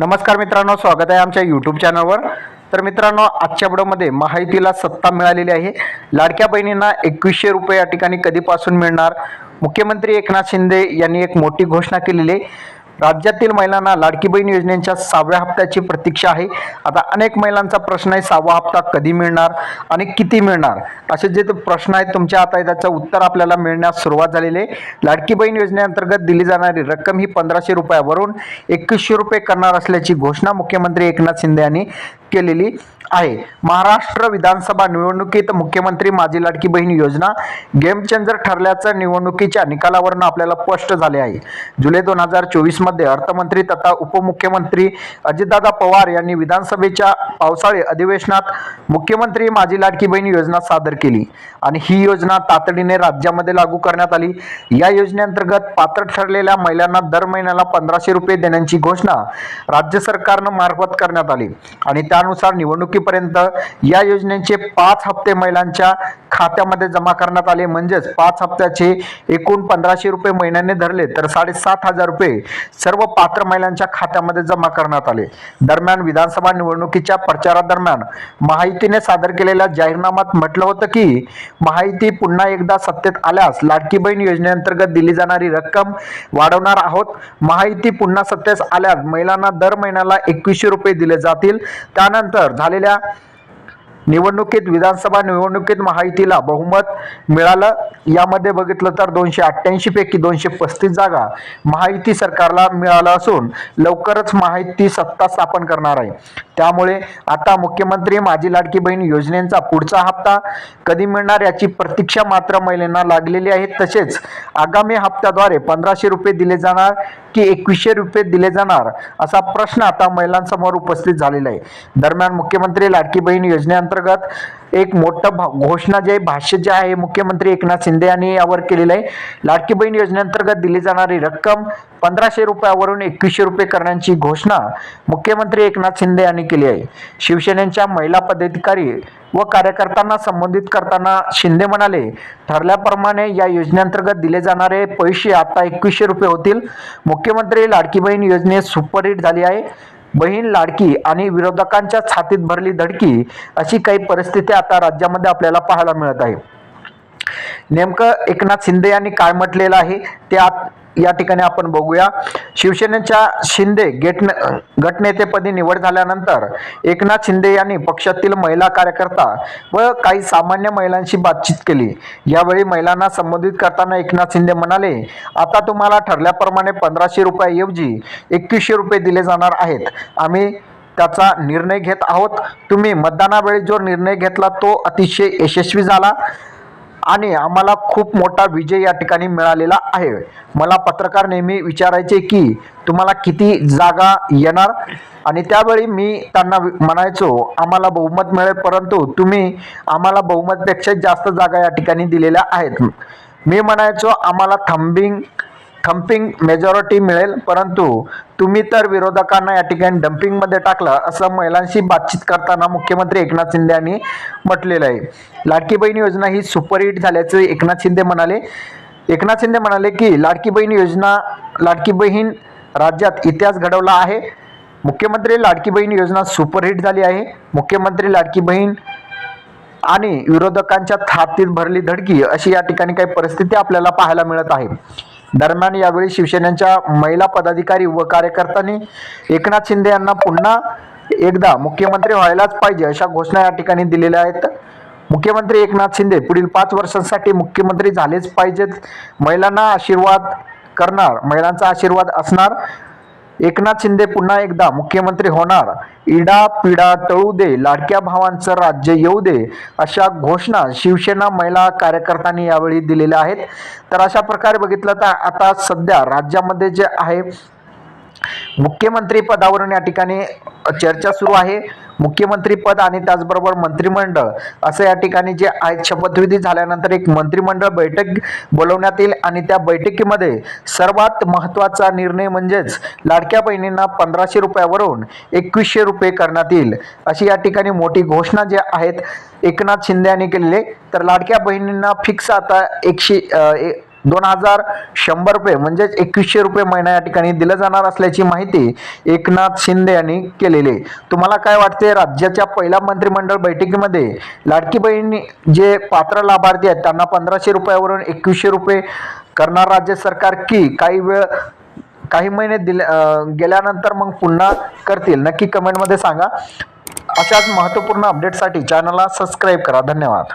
नमस्कार मित्रांनो स्वागत आहे आमच्या यूट्यूब चॅनलवर तर मित्रांनो आजच्या व्हिडिओमध्ये माहितीला सत्ता मिळालेली आहे. लाडक्या बहिणींना एकवीसशे रुपये या ठिकाणी कधीपासून मिळणार? मुख्यमंत्री एकनाथ शिंदे यांनी एक मोठी घोषणा केलेली आहे. राज्यातील महिलांना लाडकी बहीण योजनेच्या सहाव्या हप्त्याची प्रतीक्षा आहे. आता अनेक महिलांचा प्रश्न आहे सहावा हप्ता कधी मिळणार आणि किती मिळणार? असे जे प्रश्न आहेत तुमच्या आता त्याचं उत्तर आपल्याला मिळण्यास सुरुवात झालेली आहे. लाडकी बहीण योजनेअंतर्गत दिली जाणारी रक्कम ही पंधराशे रुपयावरून एकवीसशे रुपये करणार असल्याची घोषणा मुख्यमंत्री एकनाथ शिंदे यांनी केलेली. आहे. महाराष्ट्र विधानसभा निवडणुकीत मुख्यमंत्री माझी लाडकी बहीण योजना गेम चेंजर ठरल्याचं निवडणुकीच्या निकालावरून आपल्याला स्पष्ट झाले आहे. जुलै दोन हजार चोवीसमध्ये अर्थमंत्री तथा उपमुख्यमंत्री अजितदादा पवार यांनी विधानसभेच्या पावसाळी अधिवेशनात मुख्यमंत्री माझी लाडकी बहीण योजना सादर केली आणि ही योजना तातडीने राज्यामध्ये लागू करण्यात आली. या योजनेअंतर्गत पात्र ठरलेल्या महिलांना दर महिन्याला पंधराशे रुपये देण्याची घोषणा राज्य सरकारनं मार्फत करण्यात आली आणि त्यानुसार निवडणुकी निवडणुकीपर्यंत या योजनेचे पाच हप्ते महिलांच्या खात्यामध्ये जमा करण्यात आले. म्हणजेच पाच हप्त्याचे एकूण पंधराशे रुपये महिन्याने धरले तर साडेसात हजार रुपये सर्व पात्र महिलांच्या खात्यामध्ये जमा करण्यात आले. दरम्यान विधानसभा निवडणुकीच्या प्रचारादरम्यान महायुतीने सादर केलेल्या जाहीरनाम्यात म्हटलं होतं की महायुती पुन्हा एकदा सत्तेत आल्यास लाडकी बहीण योजनेअंतर्गत दिली जाणारी रक्कम वाढवणार आहोत. महायुती पुन्हा सत्तेस आल्यास महिलांना दर महिन्याला एकवीसशे रुपये दिले जातील. त्यानंतर झालेल्या निवडणुकीत विधानसभा निवडणुकीत महायुतीला बहुमत मिळालं. यामध्ये बघितलं तर दोनशे अठ्ठ्याऐंशी पैकी दोनशे पस्तीस जागा महायुती सरकारला मिळालं असून लवकरच महायुती सत्ता स्थापन करणार आहे. त्यामुळे आता मुख्यमंत्री माझी लाडकी बहीण योजनेचा पुढचा हप्ता कधी मिळणार याची प्रतीक्षा मात्र महिलांना लागलेली आहे. तसेच आगामी हप्त्याद्वारे पंधराशे रुपये दिले जाणार की एकवीसशे रुपये दिले जाणार असा प्रश्न आता महिलांसमोर उपस्थित झालेला आहे. दरम्यान मुख्यमंत्री लाडकी बहीण योजनेअंतर्गत एक मोठं भा- घोषणा जे भाष्य जे आहे मुख्यमंत्री एकनाथ शिंदे यांनी यावर केलेलं आहे. लाडकी बहीण योजनेअंतर्गत दिली जाणारी रक्कम पंधराशे रुपयावरून एकवीसशे रुपये करण्याची घोषणा मुख्यमंत्री एकनाथ शिंदे यांनी केली आहे. शिवसेनेच्या महिला पदाधिकारी व कार्यकर्त्यांना संबोधित करताना शिंदे म्हणाले ठरल्याप्रमाणे या योजनेअंतर्गत दिले जाणारे पैसे आता एकवीसशे रुपये होतील. मुख्यमंत्री लाडकी बहीण योजनेत सुपरहिट झाली आहे. बहीण लाडकी आणि विरोधकांच्या छातीत भरली धडकी अशी काही परिस्थिती आता राज्यामध्ये आपल्याला पाहायला मिळत आहे. नेमकं एकनाथ शिंदे यांनी काय म्हटलेलं आहे? ते आत या ठिकाणी आपण बघूया. शिवसेनेच्या शिंदे गेट गटनेतेपदी निवड झाल्यानंतर एकनाथ शिंदे यांनी पक्षातील महिला कार्यकर्ता व काही सामान्य महिलांशी बातचीत केली. यावेळी महिलांना संबोधित करताना एकनाथ शिंदे म्हणाले आता तुम्हाला ठरल्याप्रमाणे पंधराशे रुपयाऐवजी एकवीसशे रुपये दिले जाणार आहेत. आम्ही त्याचा निर्णय घेत आहोत. तुम्ही मतदानावेळी जो निर्णय घेतला तो अतिशय यशस्वी झाला. आणि आम्हाला खूप मोठा विजय या ठिकाणी मिळालेला आहे. मला पत्रकार नेहमी विचारायचे की तुम्हाला किती जागा येणार? आणि त्यावेळी मी त्यांना वि- म्हणायचो आम्हाला बहुमत मिळेल परंतु तुम्ही आम्हाला बहुमतपेक्षा जास्त जागा या ठिकाणी दिलेल्या आहेत. मी म्हणायचो आम्हाला थंबिंग थम्पिंग मेजॉरिटी मिळेल परंतु तुम्ही तर विरोधकांना या ठिकाणी डम्पिंगमध्ये टाकलं असं महिलांशी बातचीत करताना मुख्यमंत्री एकनाथ शिंदे यांनी म्हटलेलं आहे. लाडकी बहीण योजना ही सुपरहिट झाल्याचे एकनाथ शिंदे म्हणाले. एकनाथ शिंदे म्हणाले की लाडकी बहीण योजना लाडकी बहीण राज्यात इतिहास घडवला आहे. मुख्यमंत्री लाडकी बहीण योजना सुपरहिट झाली आहे. मुख्यमंत्री लाडकी बहीण आणि विरोधकांच्या थातीत भरली धडकी अशी या ठिकाणी काही परिस्थिती आपल्याला पाहायला मिळत आहे. दरम्यान यावेळी शिवसेनेच्या महिला पदाधिकारी व कार्यकर्त्यांनी एकनाथ शिंदे यांना पुन्हा एकदा मुख्यमंत्री व्हायलाच पाहिजे अशा घोषणा या ठिकाणी दिलेल्या आहेत. मुख्यमंत्री एकनाथ शिंदे पुढील पाच वर्षांसाठी मुख्यमंत्री झालेच पाहिजेत. महिलांना आशीर्वाद करणार महिलांचा आशीर्वाद असणार एकनाथ शिंदे पुन्हा एकदा मुख्यमंत्री होणार. इडा पिडा टळू दे लाडक्या भावांचं राज्य येऊ दे अशा घोषणा शिवसेना महिला कार्यकर्त्यांनी यावेळी दिलेल्या आहेत. तर अशा प्रकारे बघितलं तर आता सध्या राज्यामध्ये जे आहे मुख्यमंत्री पदावरून या ठिकाणी चर्चा सुरू आहे. मुख्यमंत्री पद आणि त्याचबरोबर मंत्रिमंडळ असं या ठिकाणी जे आहे शपथविधी झाल्यानंतर एक मंत्रिमंडळ बैठक बोलवण्यात येईल आणि त्या बैठकीमध्ये सर्वात महत्त्वाचा निर्णय म्हणजेच लाडक्या बहिणींना पंधराशे रुपयावरून एकवीसशे रुपये करण्यात येईल अशी या ठिकाणी मोठी घोषणा जे आहेत एकनाथ शिंदे यांनी केलेली तर लाडक्या बहिणींना फिक्स आता एकशे ए- दोन हजार शंभर रुपये म्हणजेच एकवीसशे रुपये महिना या ठिकाणी दिलं जाणार असल्याची माहिती एकनाथ शिंदे यांनी केलेली आहे. तुम्हाला काय वाटते राज्याच्या पहिल्या मंत्रिमंडळ बैठकीमध्ये लाडकी बहिणी जे पात्र लाभार्थी आहेत त्यांना पंधराशे रुपयावरून एकवीसशे रुपये करणार राज्य सरकार की काही वेळ काही महिने दिले गेल्यानंतर मग पुन्हा करतील? नक्की कमेंटमध्ये सांगा. अशाच महत्त्वपूर्ण अपडेटसाठी चॅनलला सबस्क्राईब करा. धन्यवाद.